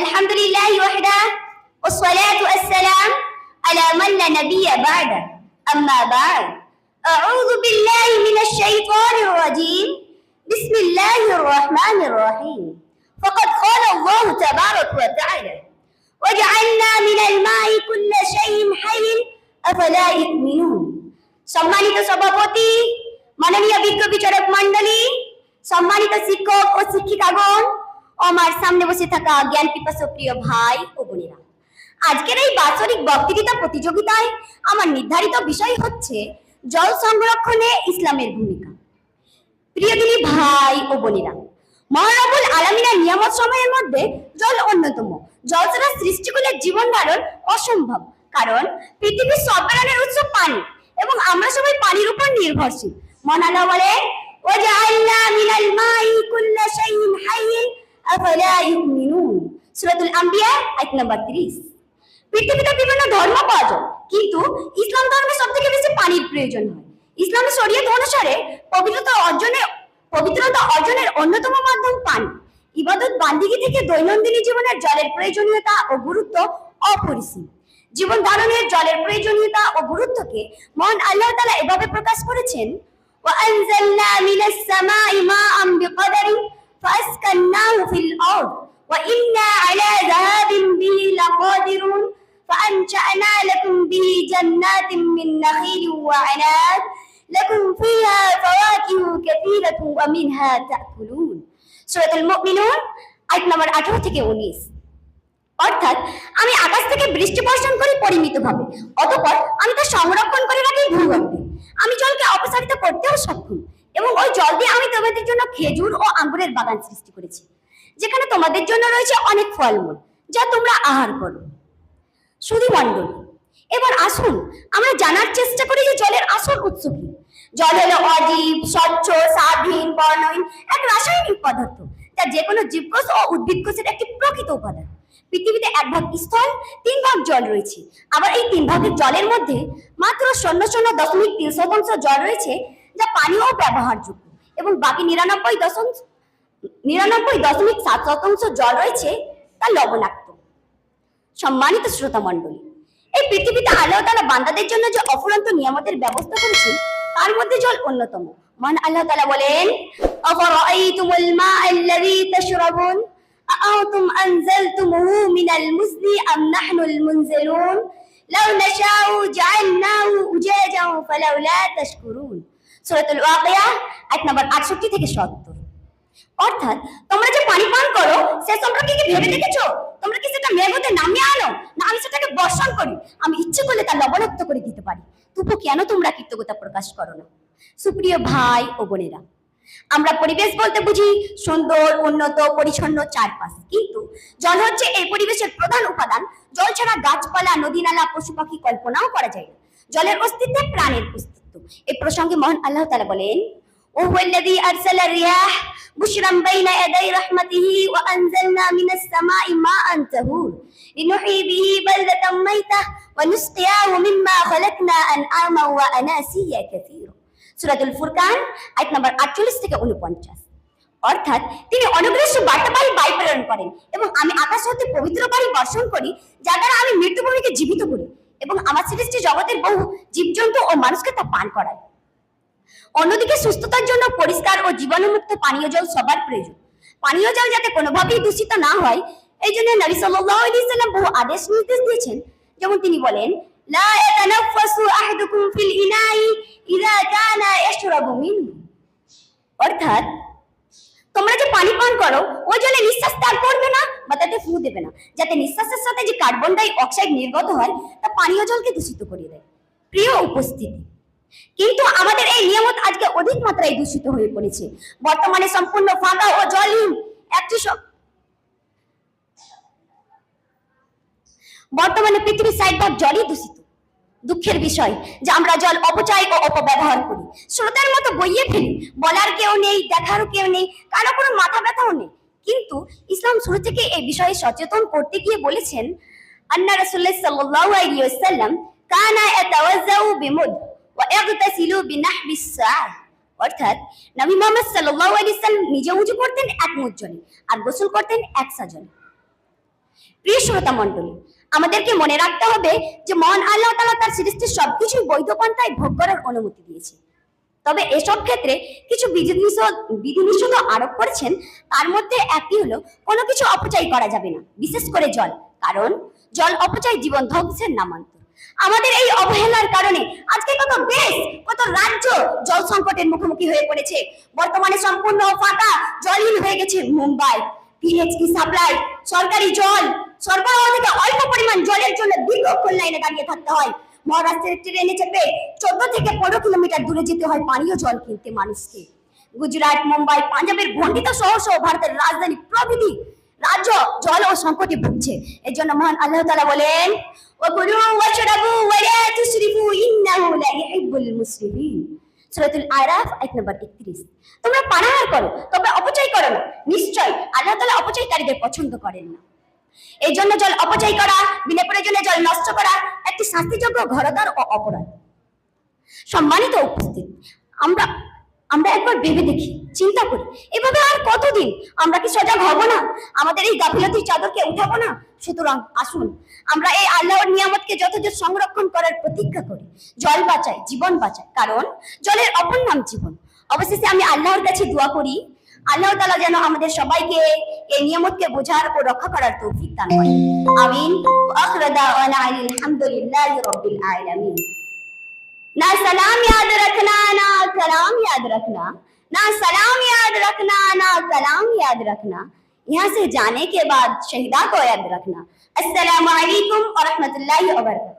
الحمد لله وحده والصلاة والسلام على من لا نبي بعده أما بعد أعوذ بالله من الشيطان الرجيم بسم الله الرحمن الرحيم فقد قال الله تبارك وتعالى وجعلنا من الماء كل شيء حي أفلا يؤمنون সম্মানিত সভাপতি মাননীয় বিজ্ঞ বিচারক মন্ডলী সম্মানিত শিক্ষক ও শিক্ষিকাগণ ও আমার সামনে বসে থাকা জ্ঞান পিপাসু প্রিয় ভাই ও বোনেরা। আজকের এই বাৎসরিক বক্তৃতা প্রতিযোগিতায় আমার নির্ধারিত বিষয় হচ্ছে জল সংরক্ষণে ইসলামের ভূমিকা। প্রিয়দিনী ভাই ও বোনেরা মহানবুল আলামিনা নিয়ামত সময়ের মধ্যে জল অন্যতম। জল ছাড়া সৃষ্টিকুলের জীবন ধারণ অসম্ভব। কারণ পৃথিবীর সব প্রাণের উৎস পানি এবং আমরা সবাই পানির উপর নির্ভরশীল। মনালা বলে ওয়া জাআলনা মিনাল মাই কুল্লা শাইইন হাইয়িন أفلا يؤمنون সূরাতুল আম্বিয়া আয়াত নাম্বার 30 পৃথিবীতে বিভিন্ন ধর্ম পাওয়া যায় কিন্তু ইসলাম ধর্মে সব থেকে বেশি পানির প্রয়োজন হয় ইসলামের শরীয়ত অনুসারে পবিত্রতা অর্জনে পবিত্রতা অর্জনের অন্যতম মাধ্যম পানি ইবাদত বান্দিগি থেকে দৈনন্দিন জীবনের জলের প্রয়োজনীয়তা ও গুরুত্ব অপরিসীম জীবন ধারণের জলের প্রয়োজনীয়তা ও গুরুত্বকে মহান আল্লাহ তাআলা এভাবে প্রকাশ করেছেন وأنزلنا من السماء ماء بقدر فأسكناه في الأرض وإنا على ذهاب به لقادرون فأنشأنا لكم به جنات من نخيل وعناب لكم فيها فواكه كثيرة ومنها تأكلون سورة المؤمنون আয়াত নম্বর আঠারো থেকে উনিশ অর্থাৎ আমি আকাশ থেকে বৃষ্টি বর্ষণ করি পরিমিতভাবে অতঃপর আমি তা সংরক্ষণ করে রাখি ভূগর্ভে আমি জলকে অপসারিত করতেও সক্ষম এবং ওই জল দিয়ে আমি তোমাদের জন্য খেজুর ও আঙ্গুরের বাগান সৃষ্টি করেছি। যেখানে তোমাদের জন্য রয়েছে অনেক ফলমূল, যা তোমরা আহার করো। শুধু মণ্ডল, এবার আসুন, আমরা জানার চেষ্টা করি যে জলের আসল উৎস কি। জল হলো অজীব, স্বচ্ছ স্বাদহীন বর্ণহীন, এক রাসায়নিক পদার্থ, যা যে কোনো জীবকোষ ও উদ্ভিদ কোষের একটি প্রকৃত উপাদান। পৃথিবীতে এক ভাগ স্থল, তিন ভাগ জল রয়েছে। আবার এই তিন ভাগের জলের মধ্যে মাত্র শূন্য শূন্য দশমিক তিন শতাংশ জল রয়েছে যা পানীয় ব্যবহারযোগ্য এবং বাকি নিরানব্বই দশমিক নিরানব্বই দশমিক সাত শতাংশ জল রয়েছে তা লবণাক্ত। সম্মানিত শ্রোতা মণ্ডলী, এই পৃথিবীতে আল্লাহ তাআলা বান্দাদের জন্য যে অফুরন্ত নিয়ামতের ব্যবস্থা করেছেন, তার মধ্যে জল অন্যতম। মান আল্লাহ তাআলা বলেন আফরাআইতুমুল মা আল্লাযী তাশরাবুন? আআনতুম আনজালতুমুহু মিনাল মুজনি আম নাহনুল মুনজিলুন? লাউ নাশাউ জাআলনাহু উজাজাও ফালাউলা তাশকুরুন। সূরাতুল ওয়াকিয়া, আয়াত নম্বর 68 থেকে 70 অর্থাৎ, তোমরা যে পানি পান করো, সে সম্পর্কে কি ভেবে দেখেছ? তোমরা কি সেটা নামিয়ে আনো? না আমি সেটাকে বর্ষণ করি? আমি ইচ্ছে করলে তা লবণাক্ত করে দিতে পারি। কেন তোমরা কৃতজ্ঞতা প্রকাশ করো না? সুপ্রিয় ভাই ও বোনেরা, আমরা পরিবেশ বলতে বুঝি সুন্দর, উন্নত, পরিচ্ছন্ন চারপাশ। কিন্তু জল হচ্ছে এই পরিবেশের প্রধান উপাদান। জল ছাড়া গাছপালা নদী নালা পশু পাখি কল্পনাও করা যায় না। জলের অস্তিত্বে প্রাণের অস্তিত্ব এই প্রসঙ্গে মহান আল্লাহ তাআলা বলেন وهو الذي أرسل الرياح بشرا بين يدي رحمته وأنزلنا من السماء ماء طهور لنحيي به بلدة ميتة ونسقياه مما خلقنا أنعاما وأناسيا كثيرا সূরাতুল ফুরকান আয়াত নাম্বার 48 থেকে 49 অর্থাৎ তিনি অনুগ্রহ বার্তাবাহী বায়ু প্রেরণ করেন এবং আমি আকাশ হতে পবিত্র বায়ু বর্ষণ করি যা দ্বারা আমি মৃত্যুভূমিকে জীবিত করি এবং আমার সৃষ্টি জগতের বহু জীবজন্তু ও মানুষকে তা পান করায়। অন্যদিকে সুস্থতার জন্য পরিষ্কার ও জীবাণুমুক্ত পানীয় জল সবার প্রয়োজন। পানীয় জল যাতে কোনোভাবেই দূষিত না হয়, এই জন্য নবী সাল্লাল্লাহু আলাইহি সাল্লাম বহু আদেশ নির্দেশ দিয়েছেন। যেমন তিনি বলেন, লা ইয়াতানাফাসু আহাদুকুম ফিল ইনাই ইযা কানা ইয়াশরাবু অর্থাৎ তোমরা যে পানি পান করো ওই জলে নিঃশ্বাস ত্যাগ করবে না, বা তাতে ফু দেবে না। যাতে নিঃশ্বাসের সাথে যে কার্বন ডাই অক্সাইড নির্গত হয়, তা পানীয় জলকে দূষিত করিয়ে দেয়। প্রিয় উপস্থিতি, কিন্তু আমাদের এই নিয়ামত আজকে অধিক মাত্রায় দূষিত হয়ে পড়েছে। বর্তমানে সম্পূর্ণ ফাঁকা ও জলহীন একটি বর্তমানে পৃথিবীর ষাট ভাগ জলই দূষিত। দুঃখের বিষয় যে আমরা জল অপচয় ও অপব্যবহার করি। শ্রোতার মতো বইয়ে ফেলি, বলার কেউ নেই, দেখারও কেউ নেই, কারও কোনো মাথা ব্যথাও নেই। কিন্তু ইসলাম শুরু থেকে এই বিষয়ে সচেতন করতে গিয়ে বলেছেন, আন্না রাসূলুল্লাহ সাল্লাল্লাহু আলাইহি ওয়াসাল্লাম কানা ইয়াতাওয়াজ্জাউ বিমুদ ওয়া ইয়াগতাসিলু বিনাহবিস সাআ অর্থাৎ নবী মুহাম্মদ সাল্লাল্লাহু আলাইহি নিজে উজু করতেন এক জলে আর গোসল করতেন এক সাজনে প্রিয় শ্রোতা মণ্ডলী আমাদেরকে মনে রাখতে হবে যে মন আল্লাহ তাআলা তার সৃষ্টির সবকিছুই বৈধ পন্থায় ভোগ করার অনুমতি দিয়েছে। তবে এসব ক্ষেত্রে কিছু বিধিনিষেধ আরোপ করেছেন। তার মধ্যে একটি হলো, কোনো কিছু অপচয় করা যাবে না, বিশেষ করে জল। কারণ, জল অপচয় জীবন ধ্বংসের নামান্তর আমাদের এই অবহেলার কারণে আজকে কত দেশ, কত রাজ্য জল সংকটের মুখোমুখি হয়ে পড়েছে। বর্তমানে সম্পূর্ণ ফাঁকা, জলহীন হয়ে গেছে মুম্বাই। পিএইচই সাপ্লাই সরকারি জল সরবরাহ থেকে অল্প পরিমাণ জলের জন্য দীর্ঘক্ষণ লাইনে দাঁড়িয়ে থাকতে হয়। মহারাষ্ট্রের ট্রেনে চেপে চোদ্দ থেকে পনেরো কিলোমিটার দূরে যেতে হয় পানীয় জল কিনতে মানুষকে। গুজরাট, মুম্বাই, পাঞ্জাবের শহর সহ ভারতের রাজধানী প্রভৃতি রাজ্য জল ও সংকটে ভুগছে। এর জন্য মহান আল্লাহ তাআলা বলেন ও গুরু ওয়াশরাবু ইন্নাহু লা ইউহিব্বুল মুসরিফিন। সূরাতুল আরাফ, আয়াত নম্বর 31 তোমরা পানাহার করো তবে অপচয় করো না। নিশ্চয় আল্লাহ তাআলা অপচয়কারীদের পছন্দ করেন না। এই জন্য জল অপচয় করা বিনা প্রয়োজনে জল নষ্ট করা একটি শাস্তিযোগ্য ঘরদার ও অপরাধ। সম্মানিত উপস্থিত, আমরা আমরা একবার ভেবে দেখি, চিন্তা করি, এভাবে আর কতদিন? আমরা কি সজাগ হব না? আমাদের এই গাফিলতির চাদরকে উঠাবো না? সুতরাং আসুন, আমরা এই আল্লাহর নিয়ামতকে যথাযথ সংরক্ষণ করার প্রতিজ্ঞা করি। জল বাঁচাই, জীবন বাঁচাই, কারণ জলের অপর নাম জীবন। অবশেষে আমি আল্লাহর কাছে দোয়া করি আল্লাহ তালা যেন আমাদের সবাইকে এই নিয়ামতকে বোঝার ও রক্ষা করার তৌফিক দান করেন। আমিন। আলহামদুলিল্লাহ রব্বিল আলামিন نہ سلام یاد رکھنا نہ کلام یاد رکھنا نہ سلام یاد رکھنا نہ کلام یاد رکھنا یہاں سے جانے کے بعد شہدا کو یاد رکھنا السلام علیکم ورحمۃ اللہ وبرکاتہ